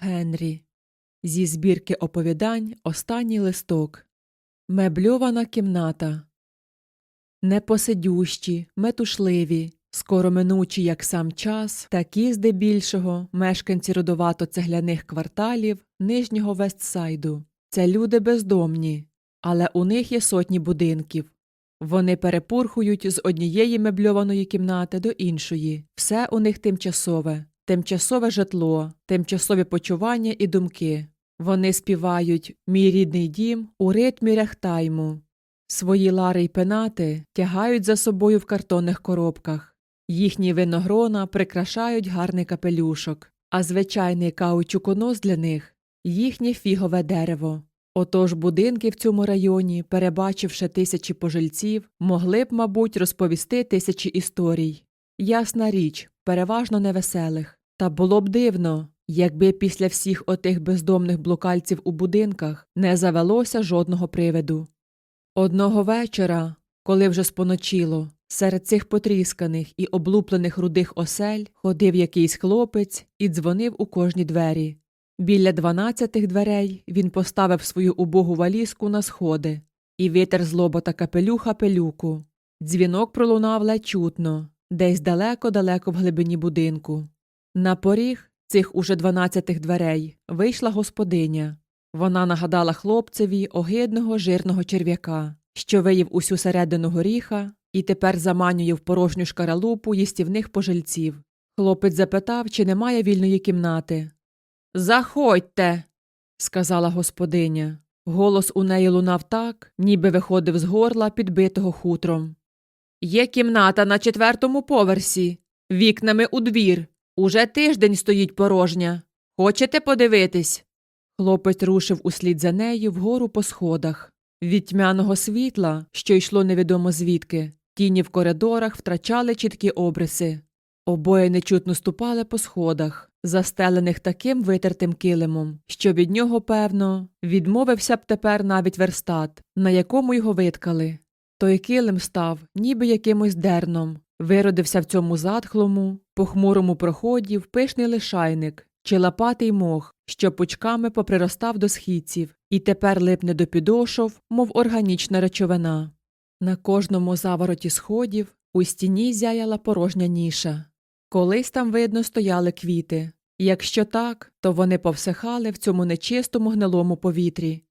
Генрі. Зі збірки оповідань Останній листок. Мебльована кімната. Непосидющі, метушливі, скороминучі, як сам час, такі здебільшого мешканці родовато цегляних кварталів нижнього Вестсайду. Це люди бездомні, але у них є сотні будинків. Вони перепурхують з однієї мебльованої кімнати до іншої. Все у них тимчасове, тимчасове житло, тимчасові почування і думки. Вони співають Мій рідний дім у ритмі рехтайму. Свої лари й пенати тягають за собою в картонних коробках. Їхні виногрона прикрашають гарний капелюшок, а звичайний каучуконос для них їхнє фігове дерево. Отож будинки в цьому районі, перебачивши тисячі пожильців, могли б, мабуть, розповісти тисячі історій. Ясна річ, переважно невеселих. Та було б дивно, якби після всіх отих бездомних блукальців у будинках не завелося жодного привиду. Одного вечора, коли вже споночило, серед цих потрісканих і облуплених рудих осель ходив якийсь хлопець і дзвонив у кожні двері. Біля дванадцятих дверей він поставив свою убогу валізку на сходи і витер з лобота капелюха пелюку. Дзвінок пролунав ледь чутно, десь далеко-далеко в глибині будинку. На поріг цих уже дванадцятих дверей вийшла господиня. Вона нагадала хлопцеві огидного жирного черв'яка, що виїв усю середину горіха і тепер заманює в порожню шкаралупу їстівних пожильців. Хлопець запитав, чи немає вільної кімнати. Заходьте, сказала господиня. Голос у неї лунав так, ніби виходив з горла, підбитого хутром. Є кімната на четвертому поверсі, вікнами у двір. Уже тиждень стоїть порожня. Хочете подивитись? Хлопець рушив услід за нею вгору по сходах. Від тьмяного світла, що йшло невідомо звідки, тіні в коридорах втрачали чіткі обриси. Обоє нечутно ступали по сходах, застелених таким витертим килимом, що від нього, певно, відмовився б тепер навіть верстат, на якому його виткали. Той килим став, ніби якимось дерном, виродився в цьому затхлому, похмурому проході в пишний лишайник чи лопатий мох, що пучками поприростав до східців, і тепер липне до підошов, мов органічна речовина. На кожному завороті сходів у стіні зяяла порожня ніша. Колись там, видно, стояли квіти. Якщо так, то вони повсихали в цьому нечистому гнилому повітрі.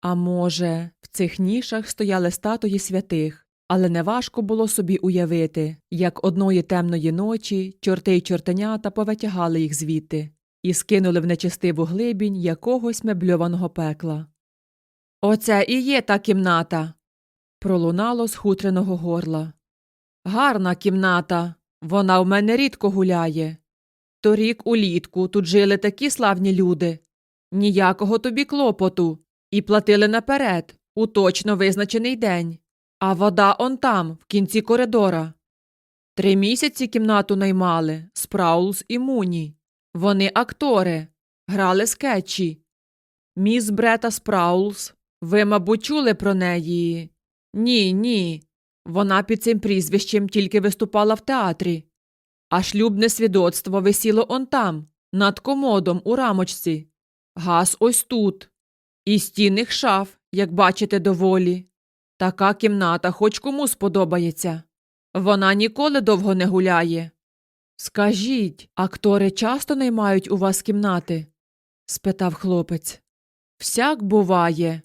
А може, в цих нішах стояли статуї святих, але неважко було собі уявити, як одної темної ночі чорти й чортенята повитягали їх звідти і скинули в нечистиву глибінь якогось мебльованого пекла. Оце і є та кімната. пролунало з хутреного горла. Гарна кімната. Вона в мене рідко гуляє. Торік улітку тут жили такі славні люди. Ніякого тобі клопоту. І платили наперед, у точно визначений день. А вода он там, в кінці коридора. Три місяці кімнату наймали Спраулс і Муні. Вони актори, грали скетчі. Міс Брета Спраулс. Ви, мабуть, чули про неї? Ні, ні. Вона під цим прізвищем тільки виступала в театрі. А шлюбне свідоцтво висіло он там, над комодом у рамочці. Газ ось тут. І стінних шаф, як бачите, доволі. Така кімната хоч кому сподобається. Вона ніколи довго не гуляє. Скажіть, актори часто наймають у вас кімнати? спитав хлопець. Всяк буває.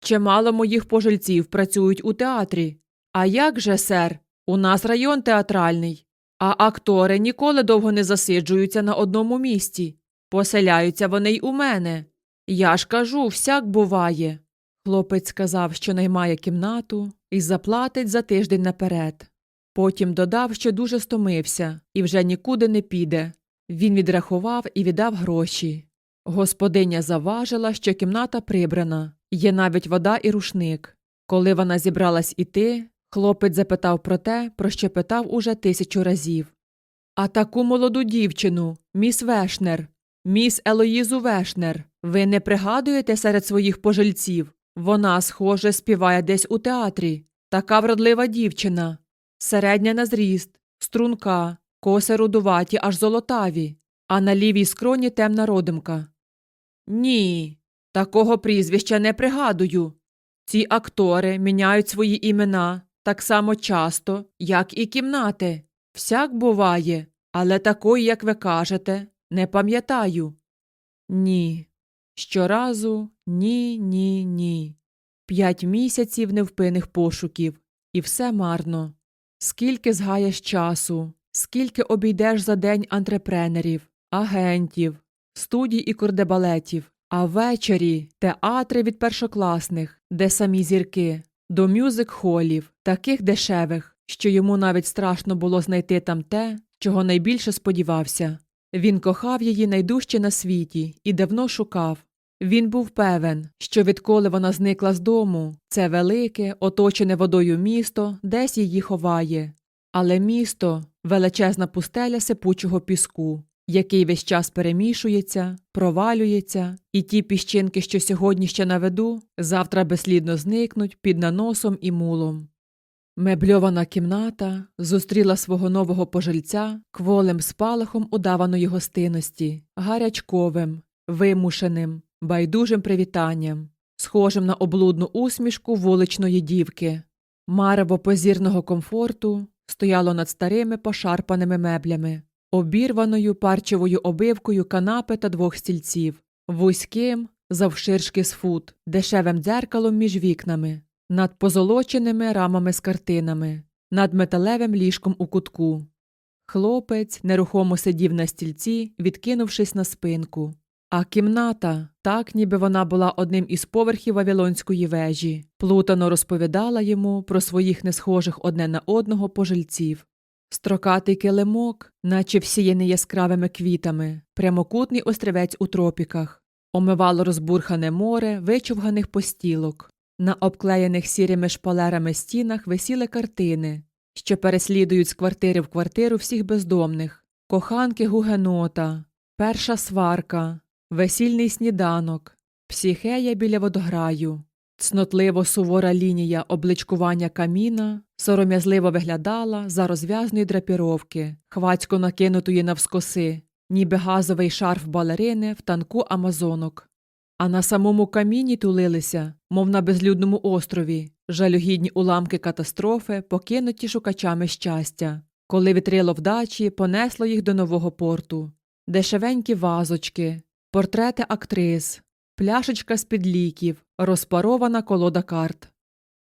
Чимало моїх пожильців працюють у театрі. А як же, сер, у нас район театральний, а актори ніколи довго не засиджуються на одному місці. Поселяються вони й у мене. Я ж кажу, всяк буває. Хлопець сказав, що наймає кімнату і заплатить за тиждень наперед. Потім додав, що дуже стомився і вже нікуди не піде. Він відрахував і віддав гроші. Господиня заважила, що кімната прибрана, є навіть вода і рушник. Коли вона зібралась іти, хлопець запитав про те, про що питав уже тисячу разів. А таку молоду дівчину, міс Вешнер, міс Елоїзу Вешнер, ви не пригадуєте серед своїх пожильців? Вона, схоже, співає десь у театрі. Така вродлива дівчина. Середня на зріст, струнка, коси рудуваті, аж золотаві, а на лівій скроні темна родимка. Ні, такого прізвища не пригадую. Ці актори міняють свої імена так само часто, як і кімнати. Всяк буває, але такої, як ви кажете, не пам'ятаю. Ні. Щоразу ні, ні, ні. П'ять місяців невпинних пошуків, і все марно. Скільки згаєш часу, скільки обійдеш за день антрепренерів, агентів, студій і курдебалетів, а ввечері театри від першокласних, де самі зірки, до мюзик-холів, таких дешевих, що йому навіть страшно було знайти там те, чого найбільше сподівався. Він кохав її найдужче на світі і давно шукав. Він був певен, що відколи вона зникла з дому, це велике, оточене водою місто десь її ховає. Але місто величезна пустеля сипучого піску, який весь час перемішується, провалюється, і ті піщинки, що сьогодні ще на виду, завтра безслідно зникнуть під наносом і мулом. Мебльована кімната зустріла свого нового пожильця кволим спалахом удаваної гостинності, гарячковим, вимушеним, байдужим привітанням, схожим на облудну усмішку вуличної дівки. Марево позірного комфорту стояло над старими пошарпаними меблями, обірваною парчевою обивкою канапи та двох стільців, вузьким, завширшки з фут, дешевим дзеркалом між вікнами, над позолоченими рамами з картинами, над металевим ліжком у кутку. Хлопець нерухомо сидів на стільці, відкинувшись на спинку. А кімната, так ніби вона була одним із поверхів Вавилонської вежі, плутано розповідала йому про своїх несхожих одне на одного пожильців. Строкатий килимок, наче всіяний яскравими квітами, прямокутний острівець у тропіках, омивало розбурхане море вичовганих постілок. На обклеєних сірими шпалерами стінах висіли картини, що переслідують з квартири в квартиру всіх бездомних, коханки гугенота, перша сварка, весільний сніданок, психея біля водограю, цнотливо сувора лінія обличкування каміна. Сором'язливо виглядала за розв'язної драпіровки, хвацько накинутої навскоси, ніби газовий шарф балерини в танку амазонок. А на самому каміні тулилися, мов на безлюдному острові, жалюгідні уламки катастрофи, покинуті шукачами щастя, коли вітрило вдачі понесло їх до нового порту, дешевенькі вазочки, портрети актрис, пляшечка з-під ліків, розпарована колода карт.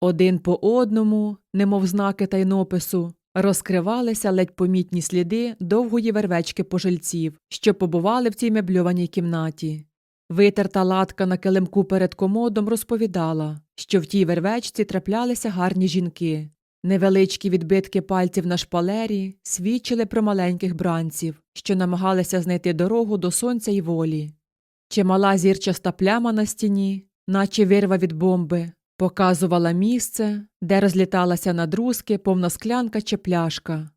Один по одному, немов знаки тайнопису, розкривалися ледь помітні сліди довгої вервечки пожильців, що побували в цій мебльованій кімнаті. Витерта латка на килимку перед комодом розповідала, що в тій вервечці траплялися гарні жінки. Невеличкі відбитки пальців на шпалері свідчили про маленьких бранців, що намагалися знайти дорогу до сонця й волі. Чимала зірчаста пляма на стіні, наче вирва від бомби, показувала місце, де розліталася на друзки повна склянка чи пляшка.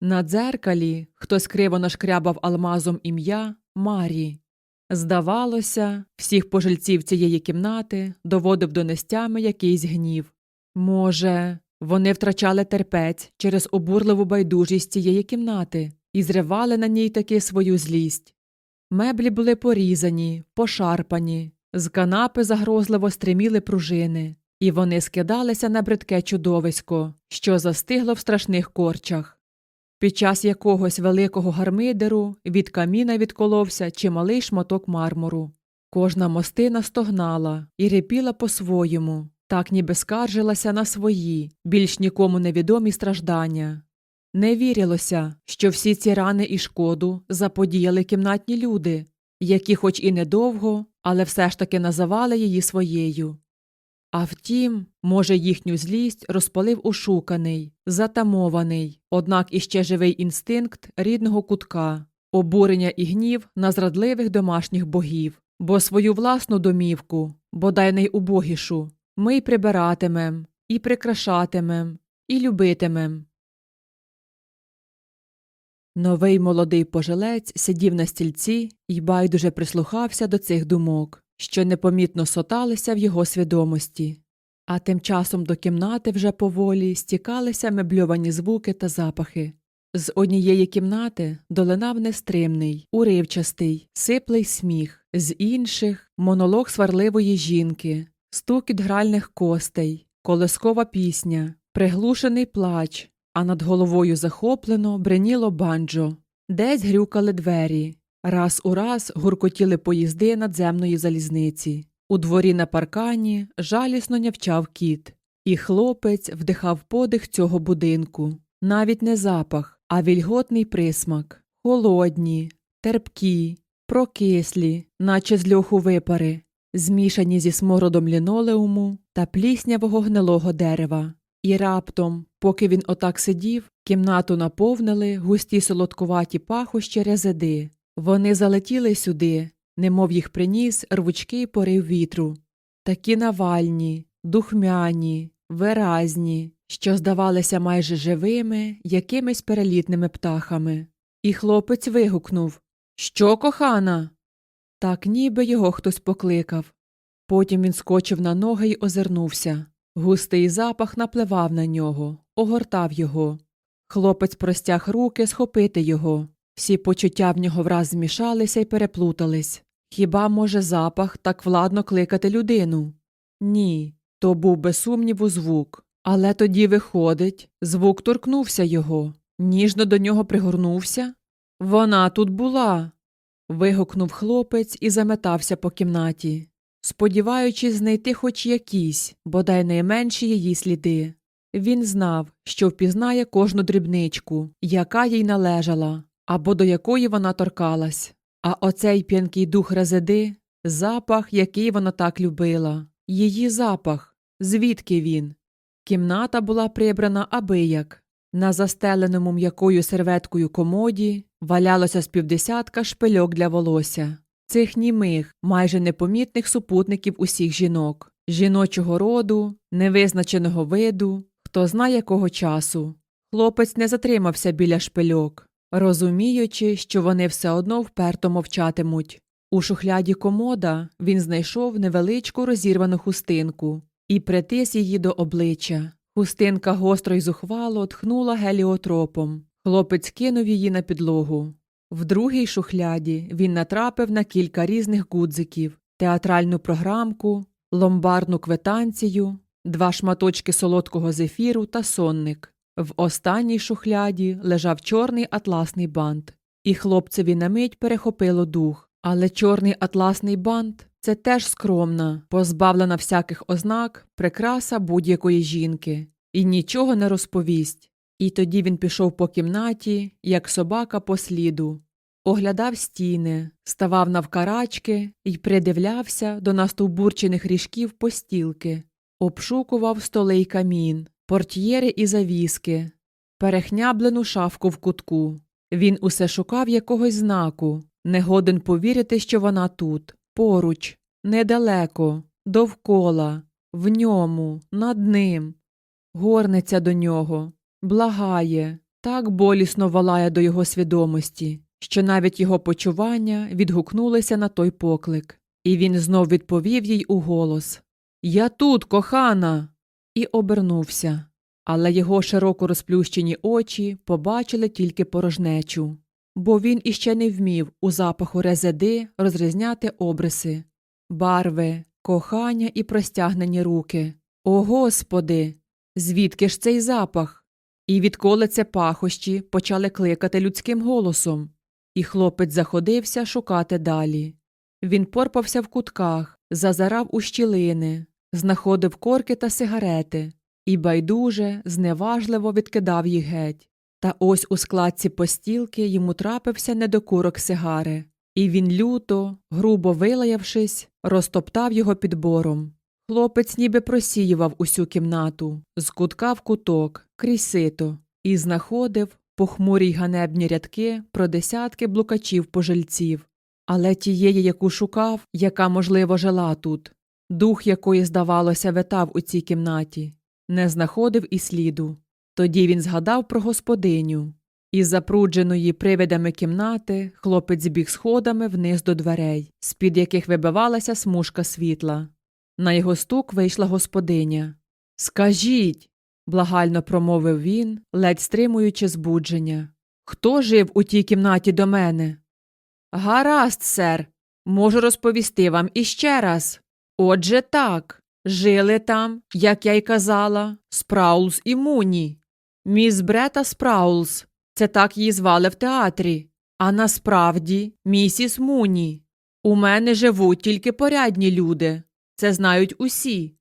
На дзеркалі хтось криво нашкрябав алмазом ім'я Марі. Здавалося, всіх пожильців цієї кімнати доводив до нестями якийсь гнів. Може, вони втрачали терпець через обурливу байдужість цієї кімнати і зривали на ній таки свою злість. Меблі були порізані, пошарпані, з канапи загрозливо стриміли пружини, і вони скидалися на бридке чудовисько, що застигло в страшних корчах. Під час якогось великого гармидеру від каміна відколовся чималий шматок мармуру. Кожна мостина стогнала і репіла по-своєму, так ніби скаржилася на свої, більш нікому невідомі страждання. Не вірилося, що всі ці рани і шкоду заподіяли кімнатні люди, які, хоч і недовго, але все ж таки називали її своєю. А втім, може, їхню злість розпалив ушуканий, затамований, однак іще живий інстинкт рідного кутка, обурення і гнів на зрадливих домашніх богів, бо свою власну домівку, бодай найубогішу, ми й прибиратимем, і прикрашатимем, і любитимем. Новий молодий пожилець сидів на стільці і байдуже прислухався до цих думок, що непомітно соталися в його свідомості. А тим часом до кімнати вже поволі стікалися мебльовані звуки та запахи. З однієї кімнати долинав нестримний, уривчастий, сиплий сміх, з інших монолог сварливої жінки, стукіт гральних костей, колескова пісня, приглушений плач, а над головою захоплено бреніло банджо. Десь грюкали двері. Раз у раз гуркотіли поїзди надземної залізниці. У дворі на паркані жалісно нявчав кіт. І хлопець вдихав подих цього будинку. Навіть не запах, а вільготний присмак. Холодні, терпкі, прокислі, наче з льоху випари, змішані зі смородом лінолеуму та пліснявого гнилого дерева. І раптом, поки він отак сидів, кімнату наповнили густі солодкуваті пахощі резиди. Вони залетіли сюди, немов їх приніс рвучкий порив вітру. Такі навальні, духмяні, виразні, що здавалися майже живими, якимись перелітними птахами. І хлопець вигукнув Що, кохана? Так ніби його хтось покликав. Потім він скочив на ноги й озирнувся. Густий запах напливав на нього, огортав його. Хлопець простяг руки схопити його. Всі почуття в нього враз змішалися й переплутались. Хіба може запах так владно кликати людину? Ні, то був без сумніву звук. Але тоді виходить, звук торкнувся його, ніжно до нього пригорнувся. Вона тут була. вигукнув хлопець і заметався по кімнаті, сподіваючись знайти хоч якісь, бодай найменші її сліди. Він знав, що впізнає кожну дрібничку, яка їй належала, або до якої вона торкалась. А оцей п'янкий дух резиди запах, який вона так любила. Її запах. Звідки він? Кімната була прибрана абияк. На застеленому м'якою серветкою комоді валялося з півдесятка шпильок для волосся. Цих німих, майже непомітних супутників усіх жінок, жіночого роду, невизначеного виду, хто знає якого часу. Хлопець не затримався біля шпильок, розуміючи, що вони все одно вперто мовчатимуть. У шухляді комода він знайшов невеличку розірвану хустинку і притис її до обличчя. Хустинка гостро й зухвало тхнула геліотропом. Хлопець кинув її на підлогу. В другій шухляді він натрапив на кілька різних гудзиків, театральну програмку, ломбарну квитанцію, два шматочки солодкого зефіру та сонник. В останній шухляді лежав чорний атласний бант, і хлопцеві на мить перехопило дух. Але чорний атласний бант це теж скромна, позбавлена всяких ознак, прикраса будь-якої жінки, і нічого не розповість. І тоді він пішов по кімнаті, як собака по сліду, оглядав стіни, ставав навкарачки і придивлявся до настовбурчених ріжків постілки, обшукував столи й камін, портьєри і завіски, перехняблену шафку в кутку. Він усе шукав якогось знаку, не годен повірити, що вона тут, поруч, недалеко, довкола, в ньому, над ним. Горниться до нього, благає, так болісно валає до його свідомості, що навіть його почування відгукнулися на той поклик, і він знов відповів їй у голос Я тут, кохана. І обернувся. Але його широко розплющені очі побачили тільки порожнечу, бо він іще не вмів у запаху резиди розрізняти обриси, барви, кохання і простягнені руки. О Господи! Звідки ж цей запах? І відколи це пахощі почали кликати людським голосом, і хлопець заходився шукати далі. Він порпався в кутках, зазирав у щілини, знаходив корки та сигарети і байдуже, зневажливо відкидав їх геть. Та ось у складці постілки йому трапився недокурок сигари, і він люто, грубо вилаявшись, розтоптав його підбором. Хлопець ніби просіював усю кімнату, з кутка в куток, крізь сито, і знаходив похмурі й ганебні рядки про десятки блукачів пожильців, але тієї, яку шукав, яка, можливо, жила тут, дух якої, здавалося, витав у цій кімнаті, не знаходив і сліду. Тоді він згадав про господиню. Із запрудженої привидами кімнати хлопець збіг сходами вниз до дверей, з-під яких вибивалася смужка світла. На його стук вийшла господиня. Скажіть, благально промовив він, ледь стримуючи збудження. Хто жив у тій кімнаті до мене? Гаразд, сер, Можу розповісти вам іще раз. Отже, так, жили там, як я й казала, Спраулс і Муні. Міс Брета Спраулс, це так її звали в театрі, а насправді місіс Муні. У мене живуть тільки порядні люди, це знають усі.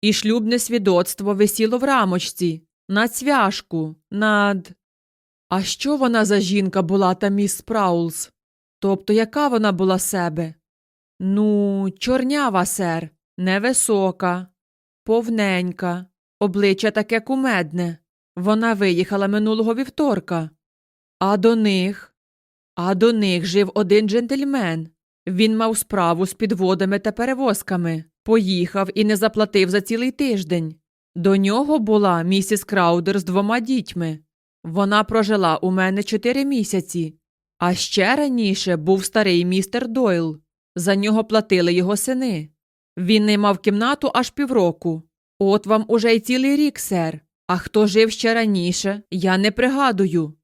І шлюбне свідоцтво висіло в рамочці, на цвяшку, над. А що вона за жінка була та міс Спраулс? Тобто, яка вона була себе? Ну, чорнява, сер, невисока, повненька, обличчя таке кумедне. Вона виїхала минулого вівторка. А до них. А до них жив один джентльмен. Він мав справу з підводами та перевозками, поїхав і не заплатив за цілий тиждень. До нього була місіс Краудер з двома дітьми. Вона прожила у мене чотири місяці. А ще раніше був старий містер Дойл. За нього платили його сини. Він не мав кімнату аж півроку. От вам уже й цілий рік, сер. А хто жив ще раніше, я не пригадую.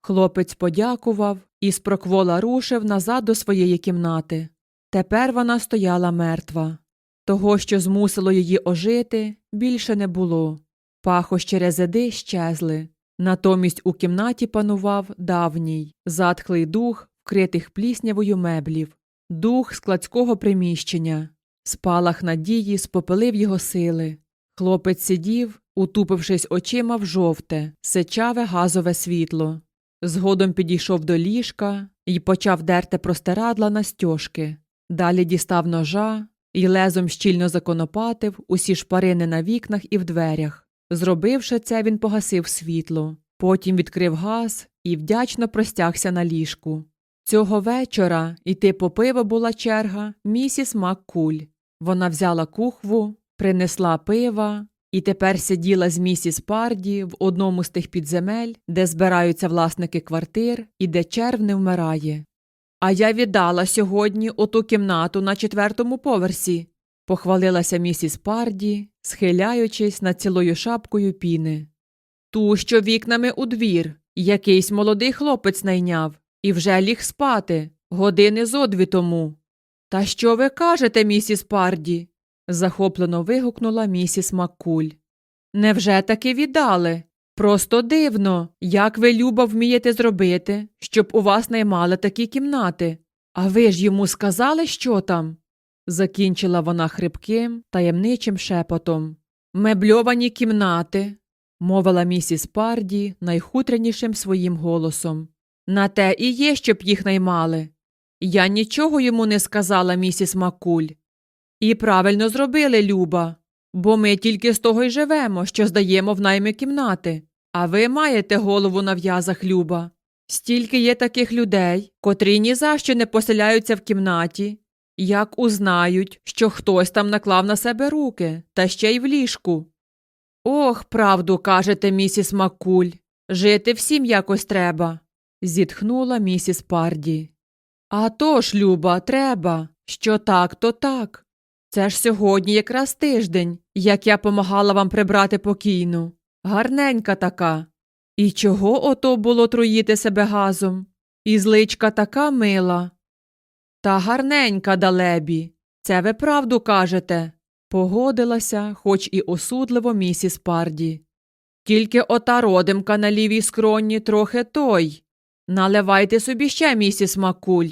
Хлопець подякував і спроквола рушив назад до своєї кімнати. Тепер вона стояла мертва. Того, що змусило її ожити, більше не було. Пахощі резиди щезли. Натомість у кімнаті панував давній, затхлий дух, вкритих пліснявою меблів, дух складського приміщення. Спалах надії спопилив його сили. Хлопець сидів, утупившись очима в жовте, сичаве газове світло. Згодом підійшов до ліжка і почав дерти простирадла на стьожки. Далі дістав ножа і лезом щільно законопатив усі шпарини на вікнах і в дверях. Зробивши це, він погасив світло, потім відкрив газ і вдячно простягся на ліжку. Цього вечора йти по пиво була черга місіс Маккуль. Вона взяла кухву, принесла пива і тепер сиділа з місіс Парді в одному з тих підземель, де збираються власники квартир і де черв не вмирає. А я віддала сьогодні оту кімнату на четвертому поверсі, похвалилася місіс Парді, схиляючись над цілою шапкою піни. Ту, що вікнами у двір, якийсь молодий хлопець найняв і вже ліг спати години зо дві тому. Та що ви кажете, місіс Парді? захоплено вигукнула місіс Маккуль. Невже таки віддали? Просто дивно, як ви любо вмієте зробити, щоб у вас наймали такі кімнати. А ви ж йому сказали, що там? закінчила вона хрипким, таємничим шепотом. Мебльовані кімнати, мовила місіс Парді найхутренішим своїм голосом. На те і є, щоб їх наймали. Я нічого йому не сказала, місіс Макуль. І правильно зробили, Люба, бо ми тільки з того й живемо, що здаємо в найми кімнати. А ви маєте голову на в'язах, Люба. Стільки є таких людей, котрі ні за що не поселяються в кімнаті, як узнають, що хтось там наклав на себе руки, та ще й в ліжку. Ох, правду кажете, місіс Макуль, жити всім якось треба, зітхнула місіс Парді. А то ж, Люба, треба. Що так, то так. Це ж сьогодні якраз тиждень, як я помагала вам прибрати покійну. Гарненька така. І чого ото було труїти себе газом? І зличка така мила. Та гарненька далебі. Це ви правду кажете. Погодилася, хоч і осудливо місіс Парді. Тільки ота родимка на лівій скроні трохи той. Наливайте собі ще, місіс Макуль.